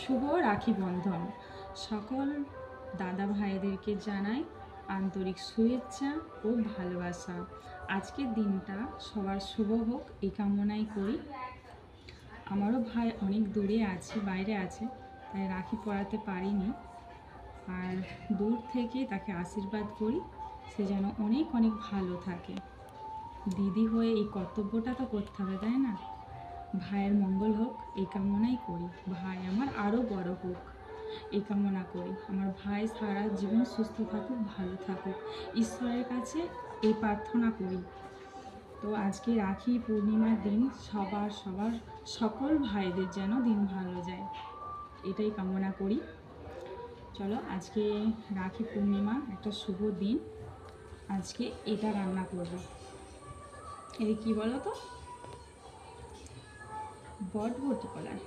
শুভ রাখি বন্ধন। সকল দাদা ভাইদেরকে জানাই আন্তরিক শুভেচ্ছা ও ভালোবাসা। আজকের দিনটা সবার শুভ হোক, এই কামনাই করি। আমারও ভাই অনেক দূরে আছে, বাইরে আছে, তাই রাখি পড়াতে পারিনি। আর দূর থেকে তাকে আশীর্বাদ করি, সে যেন অনেক অনেক ভালো থাকে। দিদি হয়ে এই কর্তব্যটা তো করতে হবে, তাই না? ভাইয়ের মঙ্গল হোক এই কামনাই করি। ভাই আমার আরও বড় হোক এই কামনা করি। আমার ভাই সারা জীবন সুস্থ থাকুক, ভালো থাকুক। ঈশ্বরের কাছে এই প্রার্থনা করি। তো আজকে রাখি পূর্ণিমার দিন। সবার সবার সকল ভাইদের যেন দিন ভালো যায়। এটাই কামনা করি। চলো আজকে রাখি পূর্ণিমা, একটা শুভ দিন। আজকে এটা রান্না করব। এই কি বলো তো? বটবটি কলার।